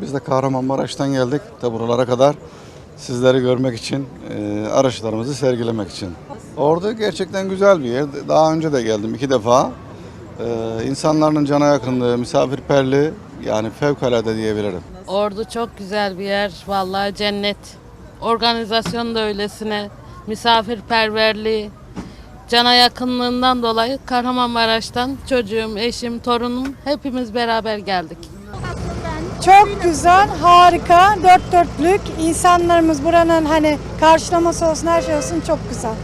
Biz de Kahramanmaraş'tan geldik de buralara kadar sizleri görmek için, e, araçlarımızı sergilemek için. Orada gerçekten güzel bir yer. Daha önce de geldim iki defa. E, insanların cana yakınlığı, misafirperliği yani fevkalade diyebilirim. Ordu çok güzel bir yer. Vallahi cennet. Organizasyon da öylesine. Misafirperverliği. Cana yakınlığından dolayı Kahramanmaraş'tan çocuğum, eşim, torunum hepimiz beraber geldik. Çok güzel, harika, dört dörtlük. İnsanlarımız buranın hani karşılaması olsun, her şey olsun çok güzel.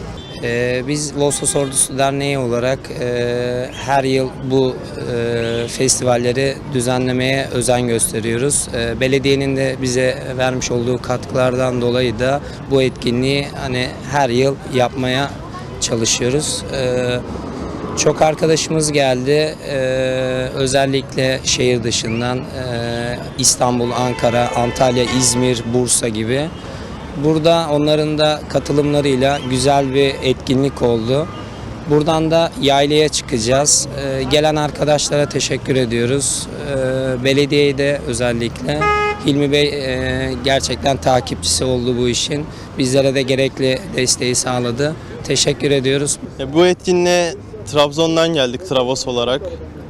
Ee, biz Vosos Ordusu Derneği olarak e, her yıl bu e, festivalleri düzenlemeye özen gösteriyoruz. E, belediyenin de bize vermiş olduğu katkılardan dolayı da bu etkinliği hani her yıl yapmaya çalışıyoruz. E, çok arkadaşımız geldi. E, özellikle şehir dışından e, İstanbul, Ankara, Antalya, İzmir, Bursa gibi. Burada onların da katılımlarıyla güzel bir etkinlik oldu. Buradan da yaylaya çıkacağız. Ee, gelen arkadaşlara teşekkür ediyoruz. Ee, belediyeye de özellikle. Hilmi Bey e, gerçekten takipçisi oldu bu işin. Bizlere de gerekli desteği sağladı. Teşekkür ediyoruz. E, Bu etkinliğe Trabzon'dan geldik Travos olarak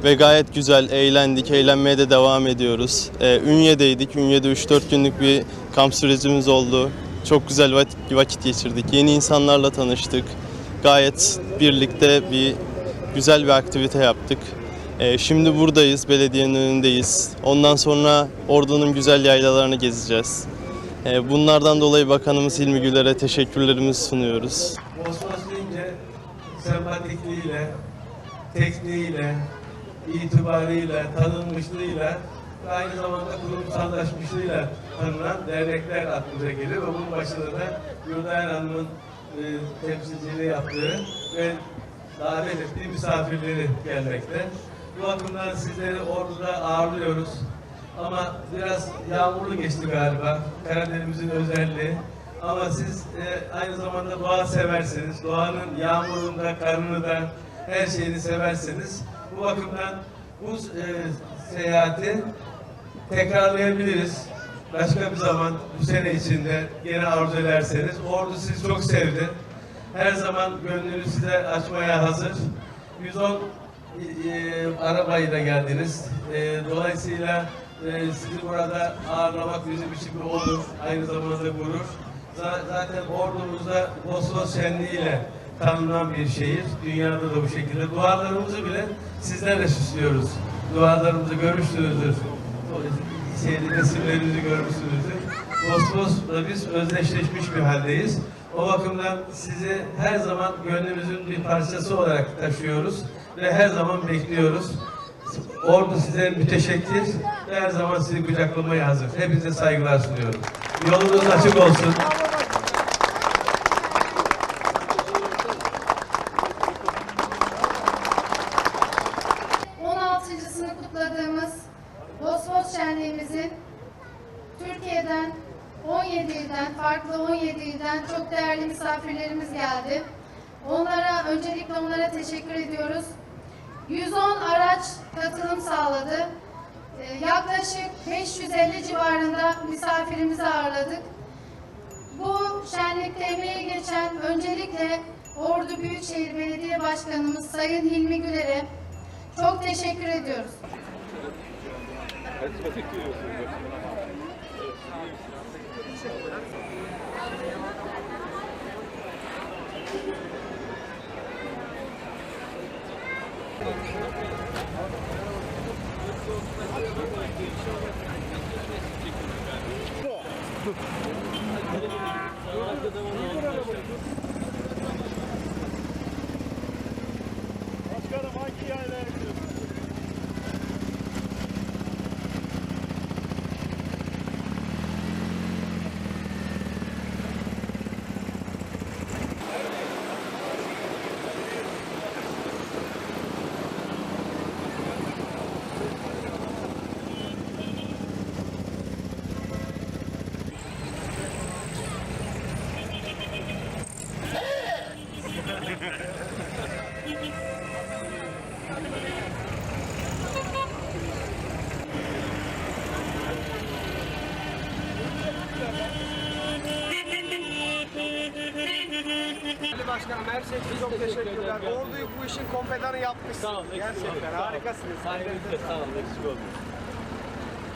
ve gayet güzel eğlendik, eğlenmeye de devam ediyoruz. E, Ünye'deydik, Ünye'de 3-4 günlük bir kamp sürecimiz oldu. Çok güzel vakit, geçirdik, yeni insanlarla tanıştık. Gayet birlikte bir güzel bir aktivite yaptık. E, şimdi buradayız, belediyenin önündeyiz. Ondan sonra Ordu'nun güzel yaylalarını gezeceğiz. E, bunlardan dolayı Bakanımız Hilmi Güler'e teşekkürlerimizi sunuyoruz. Bosphorus deyince sempatikliğiyle, tekniğiyle, itibarıyla, tanınmışlığıyla aynı zamanda kurumsallaşmışlığıyla tanınan dernekler aklımıza gelir ve bunun başında da Yurdayan Hanım'ın e, temsilciliği yaptığı ve davet ettiği misafirleri gelmekte. Bu bakımdan sizleri orada ağırlıyoruz. Ama biraz yağmurlu geçti galiba. Karadeniz'in özelliği. Ama siz e, aynı zamanda doğa seversiniz. Doğanın yağmurunda, karını da her şeyini seversiniz. Bu bakımdan bu e, seyahati tekrarlayabiliriz. Başka bir zaman bu sene içinde yine arzu ederseniz. Ordu sizi çok sevdi. Her zaman gönlünü size açmaya hazır. 110 e, arabayla geldiniz. E, dolayısıyla e, sizi burada ağırlamak bizim için bir onur, aynı zamanda gurur. Zaten ordumuzda Bosphorus şenliğiyle tanınan bir şehir. Dünyada da bu şekilde. Duvarlarımızı bile sizlerle süslüyoruz. Duvarlarımızı görmüşsünüzdür. Şeyde resimlerimizi görmüşsünüzdür. Bosphorus'la biz özdeşleşmiş bir haldeyiz. O bakımdan sizi her zaman gönlümüzün bir parçası olarak taşıyoruz ve her zaman bekliyoruz. Ordu size müteşekkir ve her zaman sizi kucaklamaya hazır. Hepinize saygılar sunuyorum. Yolunuz açık olsun. 17 ilden çok değerli misafirlerimiz geldi. Onlara, öncelikle onlara teşekkür ediyoruz. 110 araç katılım sağladı. Ee, Yaklaşık 550 civarında misafirimizi ağırladık. Bu şenlikte emeği geçen öncelikle Ordu Büyükşehir Belediye Başkanımız Sayın Hilmi Güler'e çok teşekkür ediyoruz. Dur. Dur. Başkanım her şey için çok teşekkürler. Ordu'yu bu işin kompedanı yapmışsınız. Gerçekten harikasınız. Sayenizde sağ olun. Eksik olmayın.